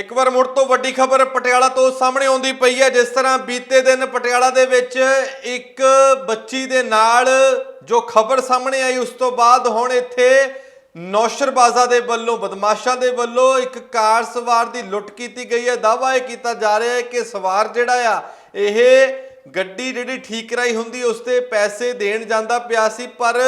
ਇੱਕ ਵਾਰ ਮੁੜ ਤੋਂ ਵੱਡੀ ਖਬਰ ਪਟਿਆਲਾ ਤੋਂ ਸਾਹਮਣੇ ਆਉਂਦੀ ਪਈ ਹੈ, ਜਿਸ ਤਰ੍ਹਾਂ ਬੀਤੇ ਦਿਨ ਪਟਿਆਲਾ ਦੇ ਵਿੱਚ ਇੱਕ ਬੱਚੀ ਦੇ ਨਾਲ ਜੋ ਖਬਰ ਸਾਹਮਣੇ ਆਈ, ਉਸ ਤੋਂ ਬਾਅਦ ਹੁਣ ਇੱਥੇ ਨੌਸ਼ਰਬਾਜ਼ਾ ਦੇ ਵੱਲੋਂ, ਬਦਮਾਸ਼ਾਂ ਦੇ ਵੱਲੋਂ ਇੱਕ ਕਾਰ ਸਵਾਰ ਦੀ ਲੁੱਟ ਕੀਤੀ ਗਈ ਹੈ। ਦਾਅਵਾ ਇਹ ਕੀਤਾ ਜਾ ਰਿਹਾ ਹੈ ਕਿ ਸਵਾਰ ਜਿਹੜਾ ਆ, ਇਹ ਗੱਡੀ ਜਿਹੜੀ ਠੀਕ ਕਰਾਈ ਹੁੰਦੀ, ਉਸ ਤੇ ਪੈਸੇ ਦੇਣ ਜਾਂਦਾ ਪਿਆ ਸੀ, ਪਰ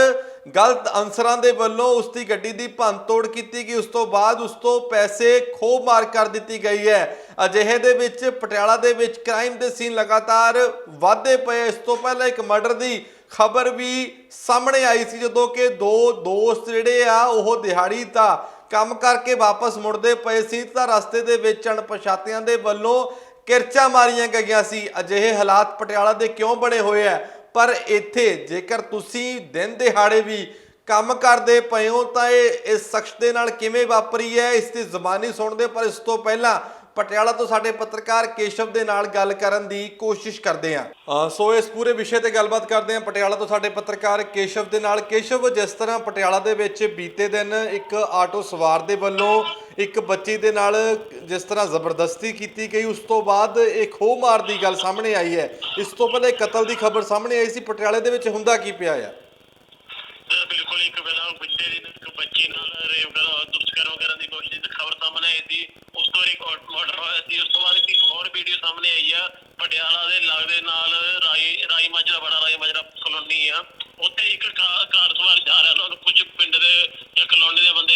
ਗਲਤ ਅਨਸਰਾਂ ਦੇ ਵੱਲੋਂ ਉਸ ਦੀ ਗੱਡੀ ਦੀ ਭੰਨਤੋੜ ਕੀਤੀ ਗਈ। ਉਸ ਤੋਂ ਬਾਅਦ ਉਸ ਤੋਂ ਪੈਸੇ ਖੋਹ ਮਾਰ ਕਰ ਦਿੱਤੀ ਗਈ ਹੈ। ਅਜਿਹੇ ਦੇ ਵਿੱਚ ਪਟਿਆਲਾ ਦੇ ਵਿੱਚ ਕ੍ਰਾਈਮ ਦੇ ਸੀਨ ਲਗਾਤਾਰ ਵਾਧੇ ਪਏ ਇਸ ਤੋਂ ਪਹਿਲਾਂ ਇੱਕ ਮਰਡਰ ਦੀ ਖਬਰ ਵੀ ਸਾਹਮਣੇ ਆਈ ਸੀ, ਜਦੋਂ ਕਿ ਦੋ ਦੋਸਤ ਜਿਹੜੇ ਆ, ਉਹ ਦਿਹਾੜੀ ਤਾਂ ਕੰਮ ਕਰਕੇ ਵਾਪਸ ਮੁੜਦੇ ਪਏ ਸੀ ਤਾਂ ਰਸਤੇ ਦੇ ਵਿੱਚ ਅਣਪਛਾਤਿਆਂ ਦੇ ਵੱਲੋਂ ਕਿਰਚਾਂ ਮਾਰੀਆਂ ਗਈਆਂ ਸੀ। ਅਜਿਹੇ ਹਾਲਾਤ ਪਟਿਆਲਾ ਦੇ ਕਿਉਂ ਬਣੇ ਹੋਏ ਆ? ਪਰ ਇੱਥੇ ਜੇਕਰ ਤੁਸੀਂ ਦਿਨ ਦਿਹਾੜੇ ਵੀ ਕੰਮ ਕਰਦੇ ਪਏ ਹੋ, ਤਾਂ ਇਹ ਇਸ ਸ਼ਖਸ ਦੇ ਨਾਲ ਕਿਵੇਂ ਵਾਪਰੀ ਹੈ? ਇਸ ਦੀ ਜ਼ਬਾਨੀ ਸੁਣਦੇ ਪਰ ਇਸ ਤੋਂ ਪਹਿਲਾਂ ਪਟਿਆਲਾ ਤੋਂ ਸਾਡੇ ਪੱਤਰਕਾਰ ਕੇਸ਼ਵ ਦੇ ਨਾਲ ਗੱਲ ਕਰਨ ਦੀ ਕੋਸ਼ਿਸ਼ ਕਰਦੇ ਹਾਂ। ਸੋ ਇਸ ਪੂਰੇ ਵਿਸ਼ੇ ਤੇ ਗੱਲਬਾਤ ਕਰਦੇ ਹਾਂ। ਪਟਿਆਲਾ ਤੋਂ ਸਾਡੇ ਪੱਤਰਕਾਰ ਕੇਸ਼ਵ ਦੇ ਨਾਲ। ਕੇਸ਼ਵ, ਜਿਸ ਤਰ੍ਹਾਂ ਪਟਿਆਲਾ ਦੇ ਵਿੱਚ ਬੀਤੇ ਦਿਨ ਇੱਕ ਆਟੋ ਸਵਾਰ ਦੇ ਵੱਲੋਂ ਇੱਕ ਬੱਚੀ ਦੇ ਨਾਲ ਜਿਸ ਤਰ੍ਹਾਂ ਜ਼ਬਰਦਸਤੀ ਕੀਤੀ ਗਈ, ਉਸ ਤੋਂ ਬਾਅਦ ਇਹ ਖੋਹ ਮਾਰ ਦੀ ਗੱਲ ਸਾਹਮਣੇ ਆਈ ਹੈ। ਇਸ ਤੋਂ ਪਹਿਲਾਂ ਇੱਕ ਕਤਲ ਦੀ ਖਬਰ ਸਾਹਮਣੇ ਆਈ ਸੀ। ਪਟਿਆਲੇ ਦੇ ਵਿੱਚ ਹੁੰਦਾ ਕੀ ਪਿਆ ਆ ਅਹ ਬਿਲਕੁਲ ਇੱਕ ਵੇਲਾ ਬੱਚੇ ਦੀ ਇੱਕ ਬੱਚੀ ਨਾਲ ਰੇਪ ਕਰਨ ਦੁਸ਼ਕਰਮ ਕਰਨ ਦੀ ਕੋਸ਼ਿਸ਼ ਦੀ ਖਬਰ ਸਾਹਮਣੇ ਆਈ ਸੀ ਉਸ ਤੋਂ ਇੱਕ ਮਰਡਰ ਹੋਇਆ ਸੀ ਉਸ ਤੋਂ ਬਾਅਦ ਇੱਕ ਹੋਰ ਵੀਡੀਓ ਸਾਹਮਣੇ ਆਈ ਆ ਪਟਿਆਲਾ ਦੇ ਲੱਗਦੇ ਨਾਲ ਰਾਈ ਰਾਈ ਮਾਜਰਾ ਬੜਾ ਰਾਈ ਮਾਜਰਾ ਕਲੋਨੀ ਆ। ਉੱਥੇ ਇੱਕ ਕਾ- ਕਾਰ ਸਵਾਰ ਜਾ ਰਿਹਾ ਉਹਨਾਂ ਕੁਝ ਪਿੰਡ ਦੇ ਜਾਂ ਕਲੋਨੀ ਦੇ ਬੰਦੇ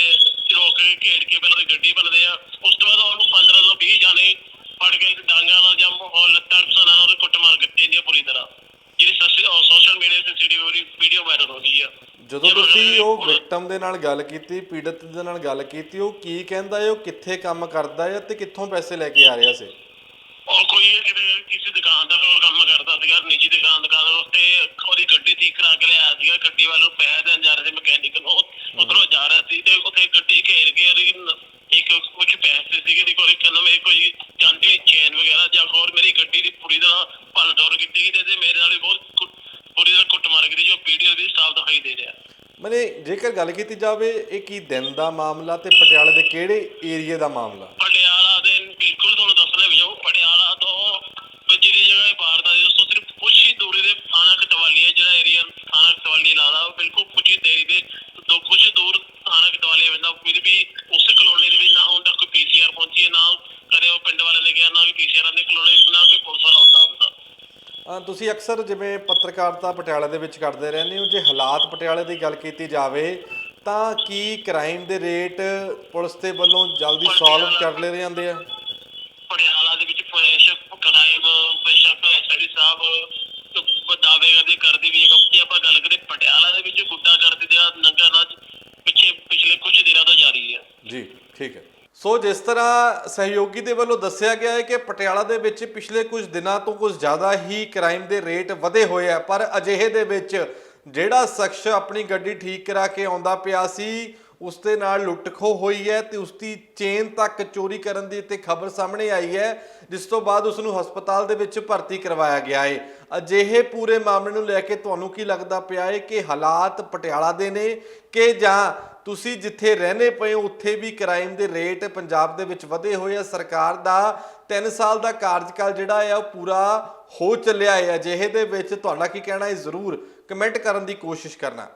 ਰੋਕ ਕੇ ਘੇਰ ਕੇ ਪਹਿਲਾਂ ਉਹਦੀ ਗੱਡੀ ਬਣਦੇ ਆ। ਉਸ ਤੋਂ ਬਾਅਦ ਉਹਨੂੰ 15 ਤੋਂ 20 ਜਾਣੇ ਫੜ ਕੇ ਡਾਂਗਾ ਨਾਲ ਜਾਂ ਉਹ ਲੱਤਾਂ ਪਸਾਣਾ ਨਾਲ ਕੁੱਟ ਮਾਰ ਕੇ ਜਾਂਦੀ ਆ ਪੂਰੀ ਤਰ੍ਹਾਂ। ਜਿਹੜੀ ਸੋਸ਼ਲ ਮੀਡੀਆ ਤੇ ਸੀਡੀ ਵੀਡੀਓ ਵਾਇਰਲ ਹੋ ਗਈ ਆ। ਜਦੋਂ ਤੁਸੀਂ ਉਹ ਵਿਕਟਮ ਦੇ ਨਾਲ ਗੱਲ ਕੀਤੀ ਪੀੜਤ ਦੇ ਨਾਲ ਗੱਲ ਕੀਤੀ ਉਹ ਕੀ ਕਹਿੰਦਾ ਹੈ ਉਹ ਕਿੱਥੇ ਕੰਮ ਕਰਦਾ ਹੈ ਤੇ ਕਿੱਥੋਂ ਪੈਸੇ ਲੈ ਕੇ ਆ ਰਿਹਾ ਸੀ? ਉਹ ਕੋਈ ਕਿਤੇ ਕਿਸੇ ਦੁਕਾਨ ਦਾ ਕੋਈ ਕੰਮ ਕਰਦਾ ਸੀਗਾ, ਨਿੱਜੀ ਦੁਕਾਨ ਦੁਕਾਨ ਉੱਤੇ ਉਹਦੀ ਗੱਡੀ ਠੀਕ ਕਰਾ ਕੇ ਲਿਆਇਆ ਸੀਗਾ, ਗੱਡੀ ਵੱਲੋਂ ਪੈਸੇ ਦੇਣ ਜਾ ਰਹੇ ਸੀ ਮਕੈਨਿਕ ਨੂੰ ਉਧਰੋਂ ਜਾ ਰਿਹਾ ਸੀ ਤੇ ਉੱਥੇ ਗੱਡੀ ਘੇਰ ਕੇ ਉਹਦੀ ਇੱਕ ਕੁਝ ਪੈਸੇ ਸੀਗੇ ਦੀ ਕੋਈ ਨਵੇਂ ਕੋਈ ਚਾਂਦੀ ਚੇਨ ਵਗੈਰਾ ਜਾਂ ਹੋਰ ਮੇਰੀ ਗੱਡੀ ਦੀ ਪੂਰੀ ਤਰ੍ਹਾਂ ਭੰਨ ਤੋੜ ਕੀਤੀ ਗਈ ਤੇ ਮੇਰੇ ਨਾਲ ਵੀ ਬਹੁਤ ਪੂਰੀ ਤਰ੍ਹਾਂ ਕੁੱਟ ਮਾਰ ਕੀਤੀ ਜੋ ਵੀਡੀਓ ਵੀ ਸਾਫ਼ ਦਿਖਾਈ ਦੇ ਰਿਹਾ। ਮਨੇ ਜੇਕਰ ਗੱਲ ਕੀਤੀ ਜਾਵੇ, ਇਹ ਕੀ ਦਿਨ ਦਾ ਮਾਮਲਾ ਤੇ ਪਟਿਆਲੇ ਦੇ ਕਿਹੜੇ ਏਰੀਏ ਦਾ ਮਾਮਲਾ? ਦੇ ਥਾਣਾ ਕਟਵਾਲੀ ਹੈ ਜਿਹੜਾ ਏਰੀਆ ਥਾਣਾ ਕਟਵਾਲੀ ਲਾਦਾ ਉਹ ਬਿਲਕੁਲ ਕੁਛ ਹੀ ਦੇਰੀ ਦੇ ਦੋ ਕੁਛ ਦੂਰ ਥਾਣਾ ਕਟਵਾਲੀ ਪੈਂਦਾ ਫਿਰ ਵੀ ਉਸ ਕਲੋਨੀ ਦੇ ਵਿੱਚ ਨਾ ਤੱਕ ਕੋਈ ਪੀਸੀਆਰ ਪਹੁੰਚੀ ਨਾ ਕਦੇ ਉਹ ਪਿੰਡ ਵਾਲੇ ਗਿਆ ਨਾ ਵੀ ਪੀਸੀਆਰ ਦੇ ਕਲੋਨੀ ਨਾ ਕੋਈ ਪੁਲਿਸ ਵਾਲਾ ਹੁੰਦਾ ਹੁੰਦਾ। ਤੁਸੀਂ ਅਕਸਰ ਜਿਵੇਂ ਪੱਤਰਕਾਰਤਾ ਪਟਿਆਲੇ ਦੇ ਵਿੱਚ ਕਰਦੇ ਰਹਿੰਦੇ ਹੋ ਜੇ ਹਾਲਾਤ ਪਟਿਆਲੇ ਦੀ ਗੱਲ ਕੀਤੀ ਜਾਵੇ ਤਾਂ ਕੀ ਕ੍ਰਾਈਮ ਦੇ ਰੇਟ ਪੁਲਿਸ ਦੇ ਵੱਲੋਂ ਜਲਦੀ ਸੋਲਵ ਕਰ ਲਏ ਜਾਂਦੇ ਆ ਪਟਿਆਲਾ ਦੇ ਵਿੱਚ ਬੇਸ਼ੱਕ ਕ੍ਰਾਈਮ ਬੇਸ਼ੱਕ ਐਸਆਈ ਸਾਹਿਬ ਬਤਾਵੇ ਕਰਦੇ ਵੀ ਹੈ ਜੇ ਆਪਾਂ ਗੱਲ ਕਰੀਏ ਪਟਿਆਲਾ ਦੇ ਵਿੱਚ ਗੁੱਡਾ ਕਰਦੇ ਦਾ ਨੰਗਾ ਨਾਚ ਪਿੱਛੇ ਪਿਛਲੇ ਕੁਝ ਦਿਨਾਂ ਤੋਂ ਜਾਰੀ ਹੈ। ਜੀ, ਠੀਕ ਹੈ। ਸੋ ਜਿਸ ਤਰ੍ਹਾਂ ਸਹਿਯੋਗੀ ਦੇ ਵੱਲੋਂ ਦੱਸਿਆ ਗਿਆ ਹੈ ਕਿ ਪਟਿਆਲਾ ਦੇ ਵਿੱਚ ਪਿਛਲੇ ਕੁਝ ਦਿਨਾਂ ਤੋਂ ਕੁਝ ਜ਼ਿਆਦਾ ਹੀ ਕ੍ਰਾਈਮ ਦੇ ਰੇਟ ਵਧੇ ਹੋਏ ਆ, ਪਰ ਅਜਿਹੇ ਦੇ ਵਿੱਚ ਜਿਹੜਾ ਸ਼ਖਸ ਆਪਣੀ ਗੱਡੀ ਠੀਕ ਕਰਾ ਕੇ ਆਉਂਦਾ ਪਿਆ ਸੀ ਉਸ ਦੇ ਨਾਲ ਲੁੱਟਖੋ ਹੋਈ ਹੈ ਤੇ ਉਸ ਦੀ ਚੇਨ ਤੱਕ ਚੋਰੀ ਕਰਨ ਦੀ ਤੇ ਖਬਰ ਸਾਹਮਣੇ ਆਈ ਹੈ, ਜਿਸ ਤੋਂ ਬਾਅਦ ਉਸ ਨੂੰ ਹਸਪਤਾਲ ਦੇ ਵਿੱਚ ਭਰਤੀ ਕਰਵਾਇਆ ਗਿਆ ਹੈ। ਅਜਿਹੇ ਪੂਰੇ ਮਾਮਲੇ ਨੂੰ ਲੈ ਕੇ ਤੁਹਾਨੂੰ ਕੀ ਲੱਗਦਾ ਪਿਆ ਹੈ ਕਿ ਹਾਲਾਤ ਪਟਿਆਲਾ ਦੇ ਨੇ ਕਿ ਜਾਂ ਤੁਸੀਂ ਜਿੱਥੇ ਰਹਿੰਦੇ ਪਏ ਹੋ, ਉੱਥੇ ਵੀ ਕ੍ਰਾਈਮ ਦੇ ਰੇਟ ਪੰਜਾਬ ਦੇ ਵਿੱਚ ਵਧੇ ਹੋਏ ਆ? ਸਰਕਾਰ ਦਾ 3 ਸਾਲ ਦਾ ਕਾਰਜਕਾਲ ਜਿਹੜਾ ਹੈ, ਉਹ ਪੂਰਾ ਹੋ ਚੱਲਿਆ ਹੈ। ਅਜਿਹੇ ਦੇ ਵਿੱਚ ਤੁਹਾਡਾ ਕੀ ਕਹਿਣਾ ਹੈ? ਜ਼ਰੂਰ ਕਮੈਂਟ ਕਰਨ ਦੀ ਕੋਸ਼ਿਸ਼ ਕਰਨਾ।